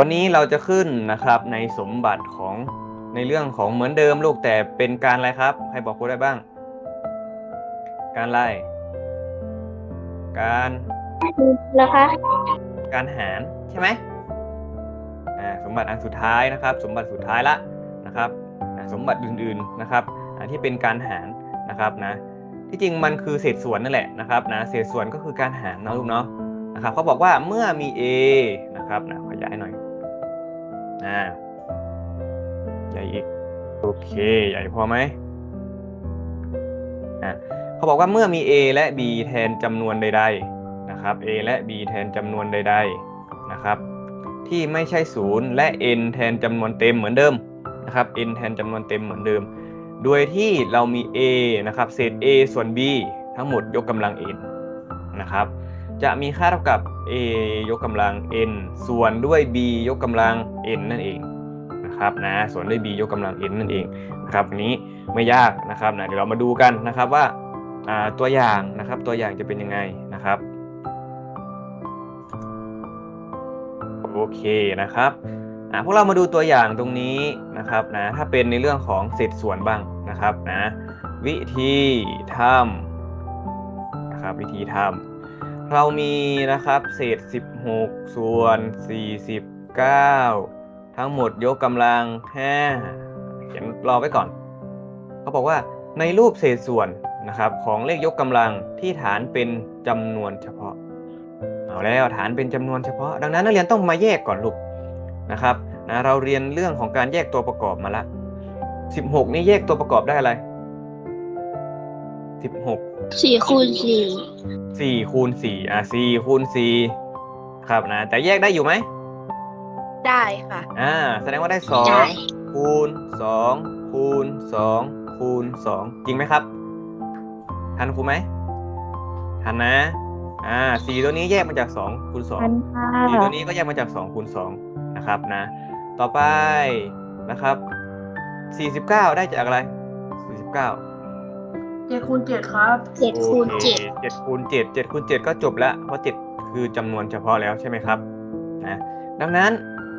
วันนี้เราจะขึ้นนะครับในสมบัติของในเรื่องของเหมือนเดิมลูกแต่เป็นการอะไรครับ ใครบอกครูได้บ้าง การอะไร การนะคะการหารใช่ไหมอ่าสมบัติอันสุดท้ายนะครับ สมบัติสุดท้ายละนะครับอ่าสมบัติอื่นๆนะครับอ่าที่เป็นการหารนะครับนะที่จริงมันคือเศษส่วนนั่นแหละนะครับนะเศษส่วนก็คือการหารเนาะลูกเนาะนะครับเขาบอกว่าเมื่อมี a นะครับนะขยายหน่อย อ่าใหญ่อีก โอเค ใหญ่พอไหมอ่าเขาบอกว่าเมื่อมี a และ b แทนจำนวนใด ๆ นะครับ a และ b แทนจำนวนใด ๆ นะครับ ที่ไม่ใช่ศูนย์และ n แทนจำนวนเต็มเหมือนเดิมนะครับ n แทนจำนวนเต็มเหมือนเดิม โดยที่เรามี a นะครับ เศษ a ส่วน b ทั้งหมดยกกำลัง n นะครับ จะมีค่าเท่ากับ a ยกกำลัง n ส่วนด้วย b ยกกำลัง n นั่นเองนะครับนะส่วนด้วย b ยกกำลัง n นั่นเองนะครับอันนี้ไม่ยากนะครับนะเดี๋ยวเรามาดูกันนะครับว่าตัวอย่างนะครับตัวอย่างจะเป็นยังไงนะครับโอเคนะครับพวกเรามาดูตัวอย่างตรงนี้นะครับนะถ้าเป็นในเรื่องของเศษส่วนบ้างนะครับนะวิธีทำนะครับวิธีทำ เรามีนะครับ เศษ 16 ส่วน 49 ทั้งหมดยกกำลัง5เขียนรอไว้ก่อน เขาบอกว่าในรูปเศษส่วนนะครับของเลขยกกำลังที่ฐานเป็นจำนวนเฉพาะ เอาแล้วฐานเป็นจำนวนเฉพาะ ดังนั้นนักเรียนต้องมาแยกก่อนลูกนะครับนะเราเรียนเรื่องของการแยกตัวประกอบมาละ16 นี่แยกตัวประกอบได้อะไร 16สี่คูณสี่4คูณ4อะ4คูณ4ครับนะ แต่แยกได้อยู่ไหมได้ค่ะ อ่า แสดงว่าได้ได้2คูณ2คูณ2คูณ2จริงไหมครับ ทันครูไหมทันนะ อ่า4ตัวนี้แยกมาจาก2คูณ2พันค่ะสี่ตัวนี้ก็แยกมาจาก2คูณ2นะครับนะ ต่อไปนะครับ49ได้จากอะไร49เจ็ดคูณเจ็ดครับเจ็ดคูณโอเจ็ดเจ็ดคูณเจ็ดเจ็ดคูณเจ็ดก็จบแล้วเพราะเจ็ดคือจำนวนเฉพาะแล้วใช่ไหมครับนะดังนั้น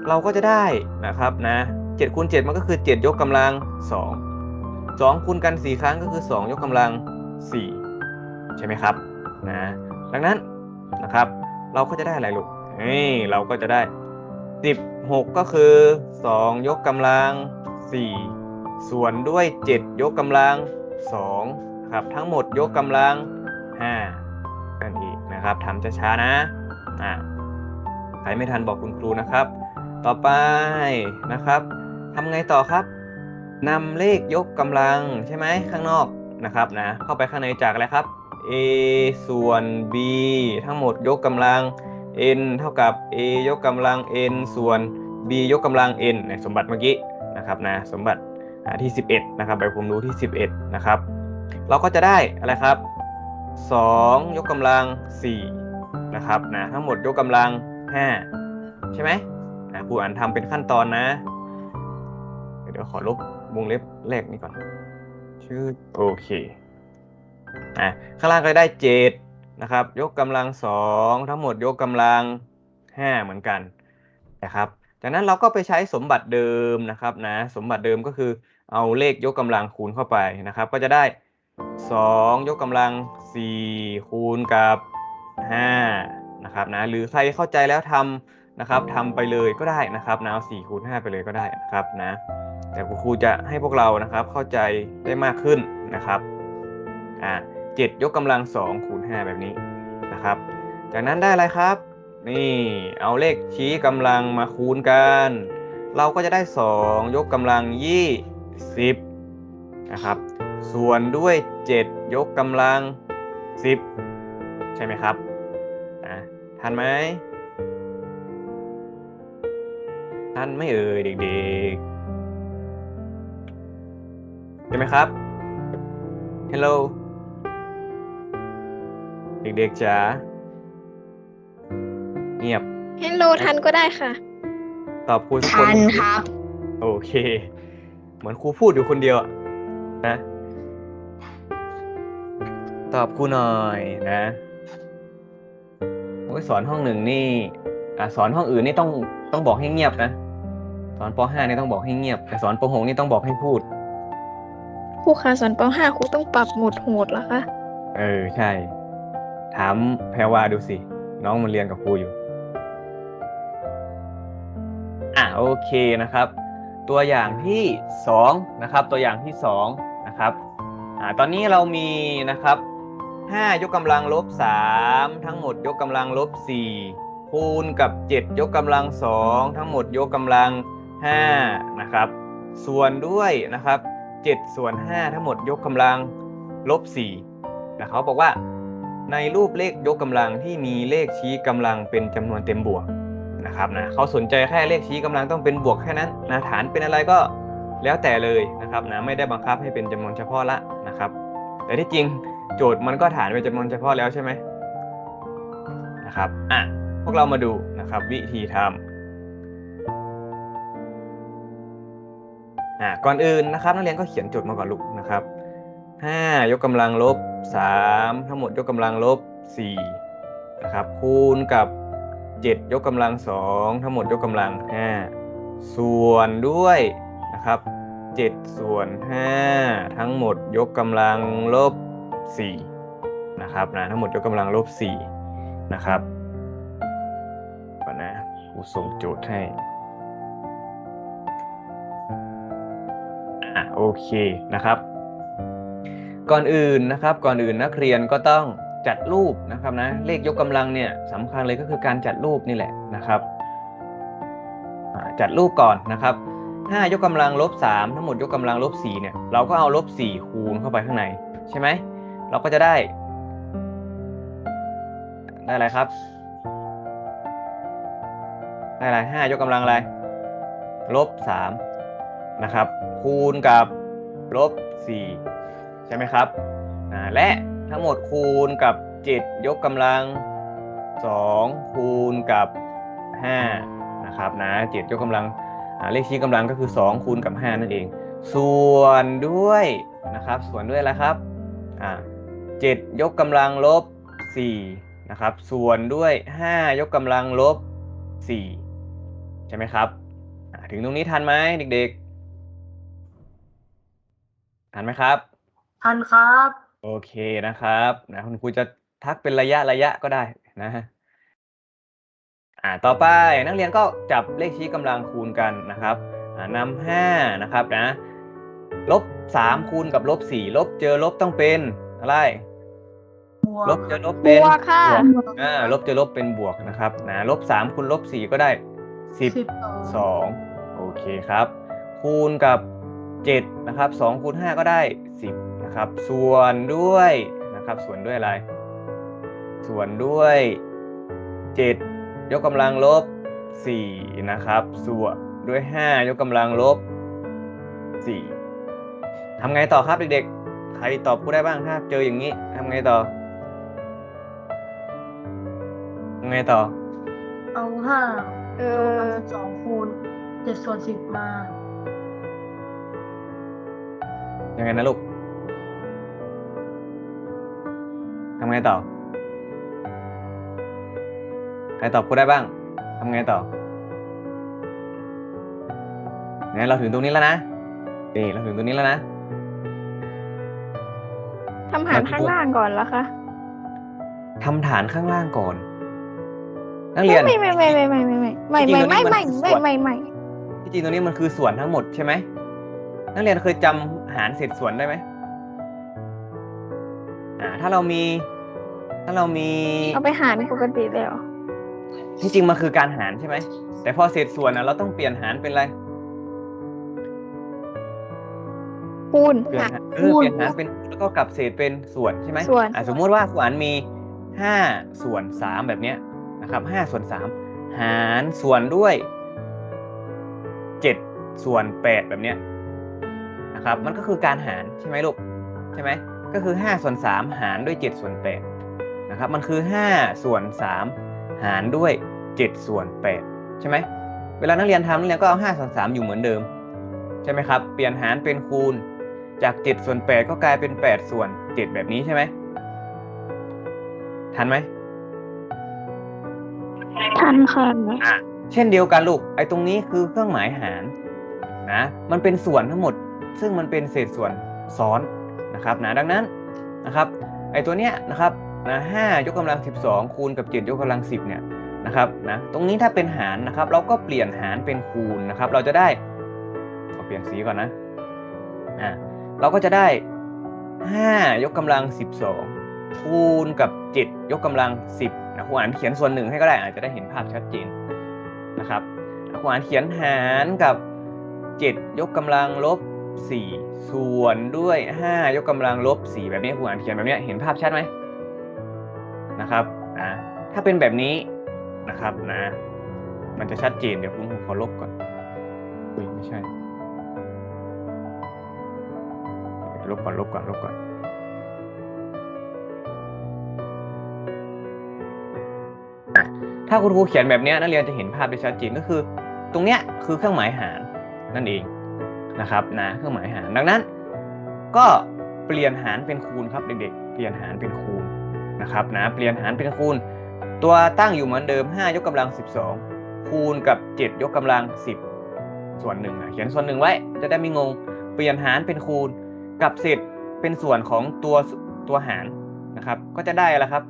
เราก็จะได้นะครับนะเจ็ดคูณเจ็ดมันก็คือเจ็ดยกกำลังสองสองคูณกันสี่ครั้งก็คือสองยกกำลังสี่ใช่ไหมครับนะดังนั้นนะครับเราก็จะได้อะไรลูกนี่เราก็จะได้สิบหกก็คือสองยกกำลังสี่ส่วนด้วยเจ็ดยกกำลังสอง ครับทั้งหมดยกกำลังห้านั่นเองนะครับทำช้าๆนะอ่าใครไม่ทันบอกคุณครูนะครับ ต่อไปนะครับทำไงต่อครับนำเลขยกกำลังใช่ไหมข้างนอกนะครับนะเข้าไปข้างในจากอะไรครับ a ส่วน b ทั้งหมดยกกำลัง n เท่ากับ a ยกกำลัง n ส่วน b ยกกำลัง n ในสมบัติเมื่อกี้นะครับนะสมบัติอ่าที่ 11 นะครับใบความรู้ที่ 11 นะครับ เราก็จะได้อะไรครับ2ยกกำลัง4นะครับนะทั้งหมดยกกำลัง 5 ใช่ไหมนะครูอ่านทำเป็นขั้นตอนนะ เดี๋ยวขอลบวงเล็บแรกนี้ก่อน ชื่อโอเคอะข้างล่างก็ได้ 7 นะครับ ยกกำลัง 2 ทั้งหมดยกกำลัง 5 เหมือนกันนะครับจากนั้นเราก็ไปใช้สมบัติเดิมนะครับนะสมบัติเดิมก็คือเอาเลขยกกำลังคูณเข้าไปนะครับ ก็จะได้ 2 ยกกำลัง 4 คูณกับ5นะครับนะหรือใครเข้าใจแล้วทำนะครับทำไปเลยก็ได้นะครับนะเอา4คูณ5ไปเลยก็ได้นะครับนะแต่ครูจะให้พวกเรานะครับเข้าใจได้มากขึ้นนะครับอ่าเจ็ดยกกำลังสองคูณห้าแบบนี้นะครับ จากนั้นได้อะไรครับ นี่เอาเลขชี้กำลังมาคูณกัน เราก็จะได้สองยกกำลังยี่สิบนะครับ ส่วนด้วยเจ็ดยกกำลังสิบใช่ไหมครับอะทันไหมทันไหม่เอ่ยเด็กๆ ใช่ไหมครับ Hello เด็กๆจ๋าเงียบเฮลโลทันก็ได้ค่ะตอบครูทุกคนทันครับ โอเค เหมือนครูพูดอยู่คนเดียวอะนะ ตอบครูหน่อยนะโอ้ยสอนห้องหนึ่งนี่อะสอนห้องอื่นนี่ต้องต้องบอกให้เงียบนะสอนป .5 นี่ต้องบอกให้เงียบแต่สอนป .6 นี่ต้องบอกให้พูดครูคะสอนป .5 ครูต้องปรับโหมดโหดเหรอคะเออใช่ ถามแพรวาดูสิ น้องมันเรียนกับครูอยู่ อะโอเคนะครับ ตัวอย่างที่สองนะครับ ตัวอย่างที่สองนะครับอ่าตอนนี้เรามีนะครับ ห้ายกกำลังลบสามทั้งหมดยกกำลังลบสี่คูณกับเจ็ดยกกำลังสองทั้งหมดยกกำลังห้านะครับ ส่วนด้วยนะครับเจ็ดส่วนห้าทั้งหมดยกกำลังลบสี่นะเขาบอกว่า ในรูปเลขยกกำลังที่มีเลขชี้กำลังเป็นจำนวนเต็มบวกนะครับนะเขาสนใจแค่เลขชี้กำลังต้องเป็นบวกแค่นั้นนะฐานเป็นอะไรก็แล้วแต่เลยนะครับนะไม่ได้บังคับให้เป็นจำนวนเฉพาะละนะครับ แต่ที่จริง โจทย์มันก็ฐานเป็นจำนวนเฉพาะแล้วใช่ไหมนะครับอะพวกเรามาดูนะครับวิธีทำอะก่อนอื่นนะครับนักเรียนก็เขียนโจทย์มาก่อนลูกนะครับห้ายกกำลังลบสามทั้งหมดยกกำลังลบสี่นะครับคูณกับเจ็ดยกกำลังสองทั้งหมดยกกำลังห้าส่วนด้วยนะครับเจ็ดส่วนห้าทั้งหมดยกกำลังลบ สี่นะครับนะทั้งหมดยกกำลังลบสี่นะครับก่อนนะครูส่งโจทย์ให้อะโอเคนะครับ ก่อนอื่นนะครับก่อนอื่นนักเรียนก็ต้องจัดรูปนะครับนะเลขยกกำลังเนี่ยสำคัญเลยก็คือการจัดรูปนี่แหละนะครับจัดรูปก่อนนะครับ5ยกกำลังลบ3ทั้งหมดยกกำลังลบ4เนี่ยเราก็เอาลบ4คูณเข้าไปข้างในใช่ไหม เราก็จะได้ ได้อะไรครับ ได้อะไร5ยกกำลังอะไร ลบ3นะครับ คูณกับลบ4ใช่ไหมครับอ่าและทั้งหมดคูณกับ 7 ยกกำลัง 2 คูณกับ5นะครับนะ7ยกกำลังเลขชี้กำลังก็คือ 2 คูณกับ 5 นั่นเอง ส่วนด้วยนะครับ ส่วนด้วยอะไรครับอ่า 7 ยกกำลังลบ4นะครับส่วนด้วย 5 ยกกำลังลบ4ใช่ไหมครับอ่าถึงตรงนี้ทันไหมเด็กๆ ทันไหมครับทันครับ โอเคนะครับนะคุณครูจะทักเป็นระยะระยะก็ได้นะอ่าต่อไปนักเรียนก็จับเลขชี้กำลังคูณกันนะครับอ่านำห้านะครับนะลบสามคูณกับลบสี่ลบเจอลบต้องเป็นอะไรบวก ลบเจอลบเป็นบวกค่ะบวกอ่าลบเจอลบเป็นบวกนะครับนะลบสามคูณลบสี่ก็ได้สิบสิบสองสองโอเคครับ คูณกับเจ็ดนะครับสองคูณห้าก็ได้สิบนะครับ ส่วนด้วยนะครับ ส่วนด้วยอะไร ส่วนด้วยเจ็ดยกกำลังลบสี่นะครับ ส่วนด้วยห้ายกกำลังลบสี่ทำไงต่อครับเด็กๆ ใครตอบกูได้บ้างถ้าเจออย่างนี้ทำไงต่อ ไงต่อ เอาห้าเออสิบสองคูณเจ็ดส่วนสิบมา ยังไงนะลูกทำไงต่อ ใครตอบกูได้บ้างทำไงต่อเนี่ยเราถึงตรงนี้แล้วนะนี่เราถึงตรงนี้แล้วนะทำหารข้างล่างก่อนเหรอคะทำฐานข้างล่างก่อน นักเรียนไม่ไม่ไม่ไม่ไม่ไม่ไม่ไม่ไม่ไม่ไม่ไม่ไม่ไม่ที่จริงตรงนี้มันคือส่วนทั้งหมดใช่ไหมนักเรียนเคยจำหารเศษส่วนได้ไหมอ่า ถ้าเรามี ถ้าเรามี เอาไปหารปกติเลยเหรอที่จริงมันคือการหารใช่ไหม แต่พอเศษส่วนนะเราต้องเปลี่ยนหารเป็นอะไร คูณเปลี่ยนหารหารเออเปลี่ยนหารเป็นแล้วก็กลับเศษเป็นส่วนใช่ไหมส่วนอะสมมุติว่าส่วนมีห้าส่วนสามแบบเนี้ย นะครับห้าส่วนสามหารส่วนด้วยเจ็ดส่วนแปดแบบเนี้ยนะครับมันก็คือการหารใช่ไหมลูกใช่ไหมก็คือห้าส่วนสามหารด้วยเจ็ดส่วนแปดนะครับมันคือห้าส่วนสามหารด้วยเจ็ดส่วนแปดใช่ไหมเวลานักเรียนทำนักเรียนก็เอาห้าส่วนสามอยู่เหมือนเดิม ใช่ไหมครับ เปลี่ยนหารเป็นคูณจาก 7 ส่วน 8 ก็กลายเป็น 8 ส่วน 7 แบบนี้ใช่ไหมทันไหมันค่ะอะเช่นเดียวกันลูกไอ้ตรงนี้คือเครื่องหมายหารนะมันเป็นส่วนทั้งหมด ซึ่งมันเป็นเศษส่วนซ้อนนะครับนะดังนั้นนะครับไอ้ตัวเนี้ยนะครับนะห้ายกกำลัง 12 คูณกับ 7 ยกกำลัง 10เนี่ยนะครับนะตรงนี้ถ้าเป็นหารนะครับเราก็เปลี่ยนหารเป็นคูณนะครับ เราจะได้เอาเปลี่ยนสีก่อนนะอ่าเราก็จะได้ 5 ยกกำลัง 12 คูณกับ 7 ยกกำลัง 10 นะครูอ่านเขียนส่วนหนึ่งให้ก็ได้อาจจะได้เห็นภาพชัดเจนนะครับครูอ่านเขียนหารกับ 7 ยกกำลังลบ 4 ส่วนด้วย 5 ยกกำลังลบ 4 แบบนี้ครูอ่านเขียนแบบนี้เห็นภาพชัดไหมนะครับอ่าถ้าเป็นแบบนี้นะครับนะ มันจะชัดเจนเดี๋ยวคุณครูขอลบก่อนอุ้ยไม่ใช่ลบก่อนลบก่อนลบก่อน ถ้าคุณครูเขียนแบบนี้นักเรียนจะเห็นภาพได้ชัดเจนก็คือ ตรงเนี้ยคือเครื่องหมายหารนั่นเองนะครับนะเครื่องหมายหารดังนั้น ก็เปลี่ยนหารเป็นคูณครับเด็กๆ เปลี่ยนหารเป็นคูณนะครับนะเปลี่ยนหารเป็นคูณ ตัวตั้งอยู่เหมือนเดิม 5 ยกกำลัง 12 คูณกับ 7 ยกกำลัง 10 ส่วนหนึ่งนะเขียนส่วนหนึ่งไว้จะได้ไม่งง เปลี่ยนหารเป็นคูณกับเศษเป็นส่วนของตัวตัวหารนะครับ ก็จะได้อะไรครับ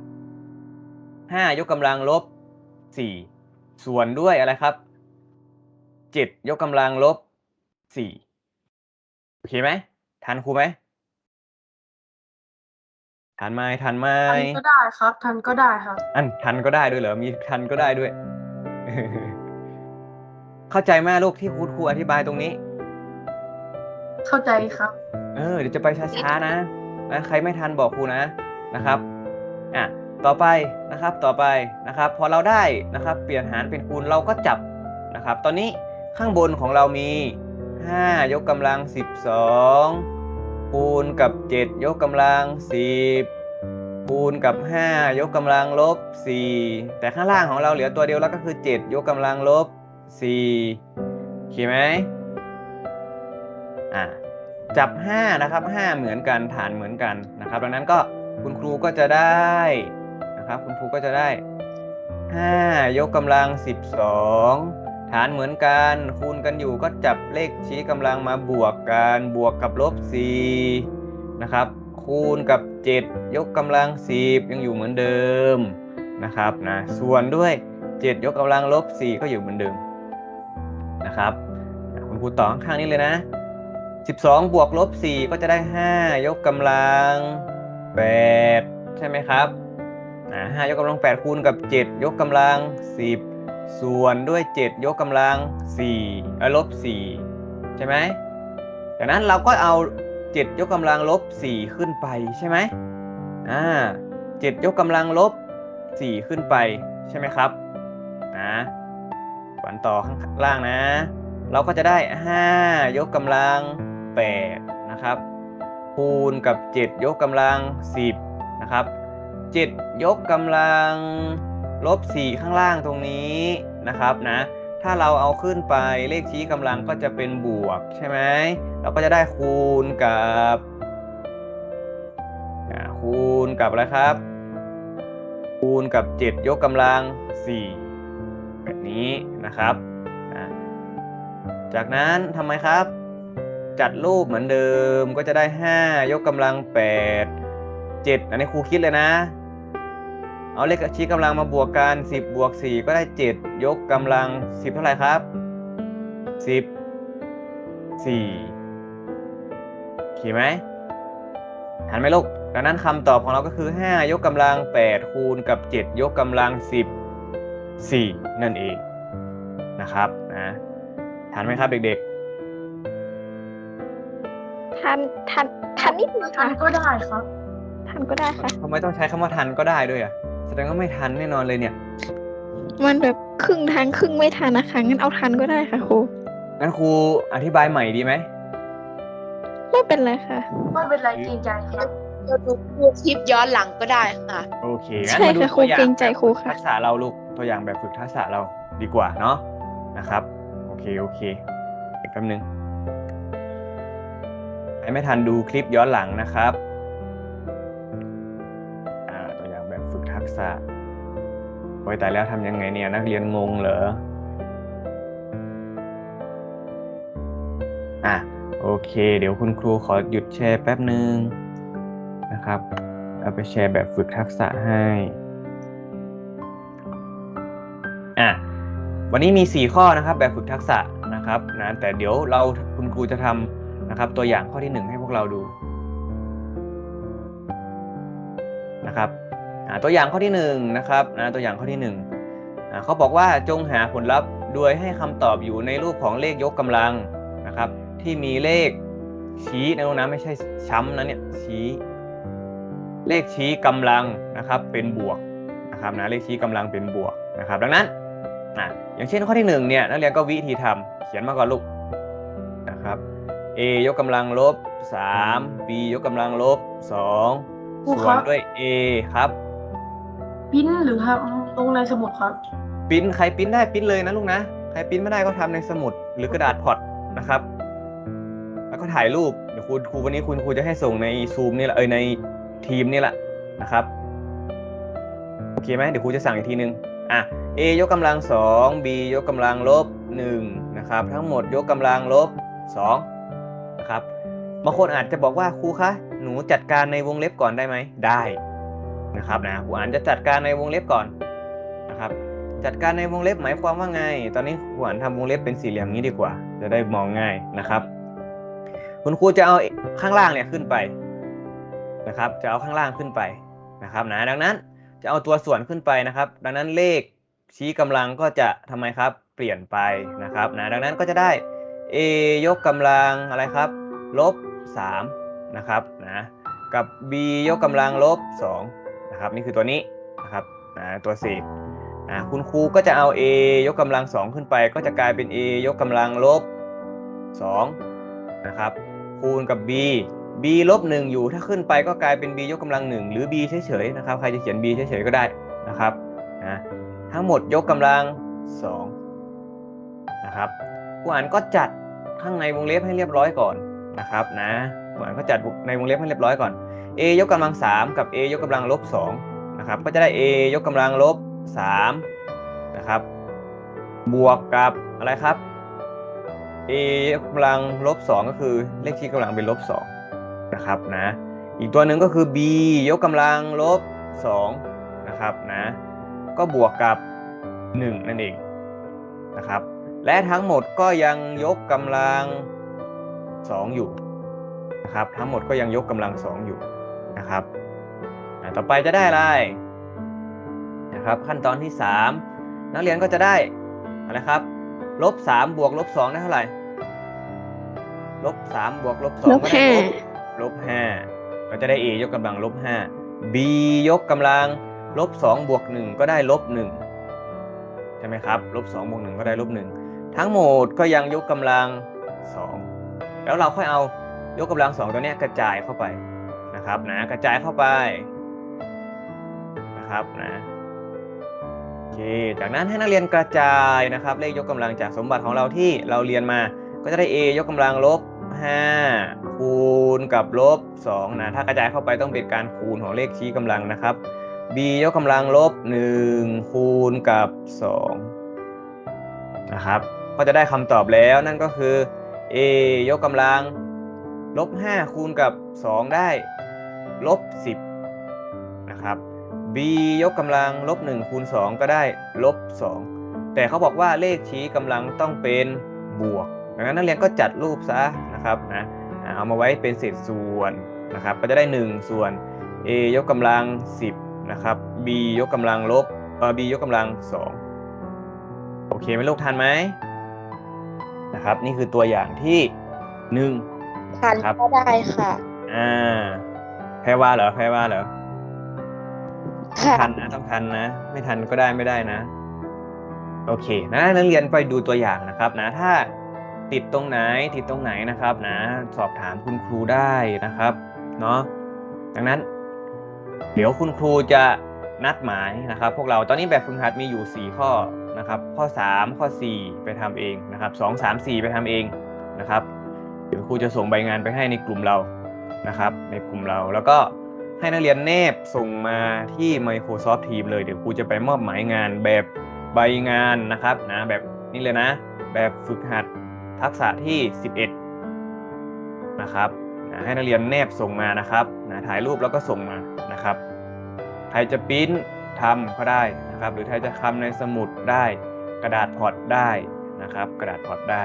5 ยกกำลังลบ 4ส่วนด้วยอะไรครับ7ยกกำลังลบ4โอเคไหมทันครูไหมทันไหมทันไหมทันก็ได้ครับ ทันก็ได้ครับ อันทันก็ได้ด้วยเหรอมีทันก็ได้ด้วย เข้าใจไหมลูกที่ครูครูอธิบายตรงนี้ เข้าใจครับ เออเดี๋ยวจะไปช้าๆนะนะใครไม่ทันบอกครูนะนะครับ อะ ต่อไปนะครับต่อไปนะครับพอเราได้นะครับเปลี่ยนหารเป็นคูณเราก็จับนะครับ ตอนนี้ข้างบนของเรามี 5 ยกกำลัง 12 คูณกับ 7 ยกกำลัง 10 คูณกับ 5 ยกกำลังลบ 4 แต่ข้างล่างของเราเหลือตัวเดียวแล้วก็คือ 7 ยกกำลังลบ4โอเคไหมอะจับ 5 นะครับ 5 เหมือนกันฐานเหมือนกันนะครับ ดังนั้นก็คุณครูก็จะได้ นะครับ คุณครูก็จะได้ 5 ยกกำลัง 12 ฐานเหมือนกัน คูณกันอยู่ก็จับเลขชี้กำลังมาบวกกัน บวกกับลบ4นะครับ คูณกับ 7 ยกกำลัง 10 ยังอยู่เหมือนเดิมนะครับนะส่วนด้วย 7 ยกกำลังลบ4ก็อยู่เหมือนเดิมนะครับคุณครูต่อข้างนี้เลยนะ 12 บวกลบ4ก็จะได้ 5 ยกกำลัง 8 ใช่ไหมครับ อ่า5ยกกำลัง 8 คูณกับ 7 ยกกำลัง 10 ส่วนด้วย 7 ยกกำลัง4เออลบ4ใช่ไหมจากนั้นเราก็เอา 7 ยกกำลังลบ 4 ขึ้นไปใช่ไหมอ่า7ยกกำลังลบ 4 ขึ้นไปใช่ไหมครับนะฝันต่อข้างล่างนะ เราก็จะได้ 5 ยกกำลัง 8 นะครับ คูณกับ 7 ยกกำลัง 10 นะครับ 7 ยกกำลังลบ 4 ข้างล่างตรงนี้นะครับนะถ้าเราเอาขึ้นไปเลขชี้กำลังก็จะเป็นบวกใช่ไหมเราก็จะได้คูณกับคูณกับอะไรครับ คูณกับ 7 ยกกำลัง 4 แบบนี้นะครับ จากนั้นทำไมครับ จัดรูปเหมือนเดิมก็จะได้ 5 ยกกำลัง 8 7 อันนี้ครูคิดเลยนะ เอาเลขชี้กำลังมาบวกกัน 10 บวก 4 ก็ได้ 7 ยกกำลัง 10 เท่าไหร่ครับ 10 4โอเคไหมหันไหมลูกดังนั้นคำตอบของเราก็คือ 5 ยกกำลัง 8 คูณกับ 7 ยกกำลัง 10 4 นั่นเองนะครับนะทันไหมครับเด็กทันทันทันนิดนึงทัค่ะนก็ได้ครับ ทันก็ได้ค่ะ ๆทำไมต้องใช้คำว่าทันก็ได้ด้วยอะ แสดงว่าไม่ทันแน่นอนเลยเนี่ย มันแบบครึ่งทางครึ่งไม่ทันนะคะงั้นเอาทันก็ได้ค่ะครูงั้นครูอธิบายใหม่ดีไหมไม่เป็นไรค่ะ ไม่เป็นไรเกรงใจครับเราดูคลิปย้อนหลังก็ได้ค่ะ โอเคงั้นใช่มาดูค่ะครูตัวอย่างเกรงใจแบบครูฝึกค่ะ ทักษะเราลูกตัวอย่างแบบฝึกทักษะเราดีกว่าเนาะนะครับ โอเคโอเคอีกแป๊บนึงใครไม่ทันดูคลิปย้อนหลังนะครับ อ่าตัวอย่างแบบฝึกทักษะโอ้ยแต่แล้วทำยังไงเนี่ยนักเรียนงงเหรออะโอเค เดี๋ยวคุณครูขอหยุดแชร์แป๊บหนึ่งนะครับเอาไปแชร์แบบฝึกทักษะให้อะวันนี้มี 4 ข้อนะครับแบบฝึกทักษะนะครับนะแต่เดี๋ยวเราคุณครูจะทำนะครับตัวอย่างข้อที่ 1 ให้พวกเราดูนะครับ ตัวอย่างข้อที่1นะครับนะตัวอย่างข้อที่1อ่าเขาบอกว่าจงหาผลลัพธ์โดยให้คำตอบอยู่ในรูปของเลขยกกำลังนะครับที่มีเลขชี้นะลูกนะไม่ใช่ช้ำนะเนี่ยชี้ เลขชี้กำลังนะครับเป็นบวกนะครับนะเลขชี้กำลังเป็นบวกนะครับดังนั้นอะอย่างเช่นข้อที่หนึ่งเนี่ยนักเรียนก็วิธีทำเขียนมาก่อนลูกนะครับ a ยกกำลังลบ3 b ยกกำลังลบ2ครูส่ครัวนบด้วย a ครับ ปิ้นหรือทำลงในสมุดครับ ปิ้นใครปิ้นได้ปิ้นเลยนะลูกนะ ใครปิ้นไม่ได้ก็ทำในสมุดหรือกระดาษพอร์ตนะครับ แล้วก็ถ่ายรูป เดี๋ยวครูครูวันนี้คุณครูจะให้ส่งในซูมนี่แหละ เอยในทีมนี่แหละนะครับ โอเคไหมเดี๋ยวครูจะสั่งอีกทีนึง อะ a ยกกำลัง2 b ยกกำลังลบ1นะครับ ทั้งหมดยกกำลังลบ2นะครับ บางคนอาจจะบอกว่าครูคะ หนูจัดการในวงเล็บก่อนได้ไหม ได้ นะครับนะครูอ่านจะจัดการในวงเล็บก่อนนะครับ จัดการในวงเล็บหมายความว่าไง ตอนนี้ครูอ่านทำวงเล็บเป็นสี่เหลี่ยมนี้ดีกว่า จะได้มองง่ายนะครับ คุณครูจะเอาข้างล่างเนี่ยขึ้นไปนะครับ จะเอาข้างล่างขึ้นไปนะครับนะดังนั้นจะเอาตัวส่วนขึ้นไปนะครับ ดังนั้นเลขชี้กำลังก็จะทำไมครับ เปลี่ยนไปนะครับนะดังนั้นก็จะได้ a ยกกำลังอะไรครับลบ3นะครับนะกับ b ยกกำลังลบ2 นะครับนี่คือตัวนี้นะครับนะตัวเศษนะคุณครูก็จะเอา a ยกกำลัง 2 ขึ้นไป ก็จะกลายเป็น a ยกกำลังลบ2นะครับคูณกับ b b ลบ1อยู่ถ้าขึ้นไปก็กลายเป็น b ยกกำลัง 1 หรือ b เฉยๆนะครับใครจะเขียน b เฉยๆก็ได้นะครับนะทั้งหมดยกกำลัง2นะครับผู้อ่านก็จัดข้างในวงเล็บให้เรียบร้อยก่อนนะครับนะผู้อ่านก็จัดในวงเล็บให้เรียบร้อยก่อน a ยกกำลัง 3 กับ a ยกกำลังลบ2นะครับก็จะได้ a ยกกำลังลบ3นะครับบวกกับอะไรครับ a ยกกำลังลบ2ก็คือเลขที่กำลังเป็นลบ2นะครับนะอีกตัวหนึ่งก็คือ b ยกกำลังลบ2นะครับนะก็บวกกับ 1 นั่นเองนะครับและทั้งหมดก็ยังยกกำลัง 2 อยู่นะครับทั้งหมดก็ยังยกกำลัง 2 อยู่ นะครับอะต่อไปจะได้อะไรนะครับ ขั้นตอนที่ 3 นักเรียนก็จะได้อะไรครับลบ3บวกลบ2ได้เท่าไหร่ลบ3บวกลบ2ลบก็ได้ห้าลบลบ5ก็จะได้ a ยกกำลังลบ5 b ยกกำลังลบ2บวก1ก็ได้ลบ1ใช่ไหมครับลบสองบวกหนึ่งก็ได้ลบหนึ่งทั้งหมดก็ยังยกกำลังสองแล้วเราค่อยเอายกกำลังสองตัวเนี้ยกระจายเข้าไป นะครับนะกระจายเข้าไปนะครับนะโอเคจากนั้นให้นักเรียนกระจายนะครับ เลขยกกำลังจากสมบัติของเราที่เราเรียนมา ก็จะได้ a ยกกำลังลบ5คูณกับลบ2นะถ้ากระจายเข้าไปต้องเป็นการคูณของเลขชี้กำลังนะครับ b ยกกำลังลบ1คูณกับ2นะครับก็จะได้คำตอบแล้วนั่นก็คือ a ยกกำลังลบ5คูณกับ 2 ได้ ลบ 10 นะครับ b ยกกำลังลบ1คูณ2 ก็ได้ลบ 2 แต่เขาบอกว่าเลขชี้กำลังต้องเป็นบวกดังนั้นนักเรียนก็จัดรูปซะนะครับนะอ่าเอามาไว้เป็นเศษส่วนนะครับ ก็จะได้ 1 ส่วน a ยกกำลัง 10 นะครับ b ยกกำลังลบเอ่อ b ยกกำลัง 2 โอเคไหมลูกทันไหมนะครับ นี่คือตัวอย่างที่หนึ่งทันครับก็ได้ค่ะ อ่า แพ้ว่าเหรอแพ้ว่าเหรอค่ะทันนะต้องทันนะ ไม่ทันก็ได้ไม่ได้นะ โอเค นะนักเรียนไปดูตัวอย่างนะครับนะ ถ้าติดตรงไหนติดตรงไหนนะครับ นะ สอบถามคุณครูได้นะครับเนาะดังนั้น เดี๋ยวคุณครูจะนัดหมายนะครับ พวกเราตอนนี้แบบฝึกหัดมีอยู่ 4 ข้อนะครับ ข้อ 3 ข้อ 4 ไปทำเองนะครับ 2 3 4 ไปทำเองนะครับ เดี๋ยวครูจะส่งใบงานไปให้ในกลุ่มเรา นะครับ ในกลุ่มเราแล้วก็ให้นักเรียนแนบส่งมาที่ Microsoft Team เลยเดี๋ยวครูจะไปมอบหมายงานแบบใบงานนะครับนะแบบนี้เลยนะ แบบฝึกหัดทักษะที่ 11 นะครับนะให้นักเรียนแนบส่งมานะครับนะถ่ายรูปแล้วก็ส่งมานะครับ ใครจะปริ้นทำก็ได้นะครับ หรือใครจะทำในสมุดได้ กระดาษพอร์ตได้นะครับ กระดาษพอร์ตได้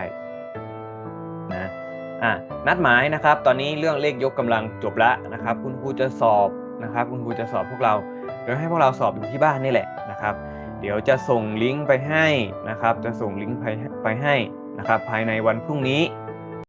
อะนัดหมายนะครับ ตอนนี้เรื่องเลขยกกำลังจบละนะครับ คุณครูจะสอบนะครับ คุณครูจะสอบพวกเราโดยให้พวกเราสอบอยู่ที่บ้านนี่แหละนะครับ เดี๋ยวจะส่งลิงก์ไปให้นะครับ จะส่งลิงก์ไปไปให้นะครับ ภายในวันพรุ่งนี้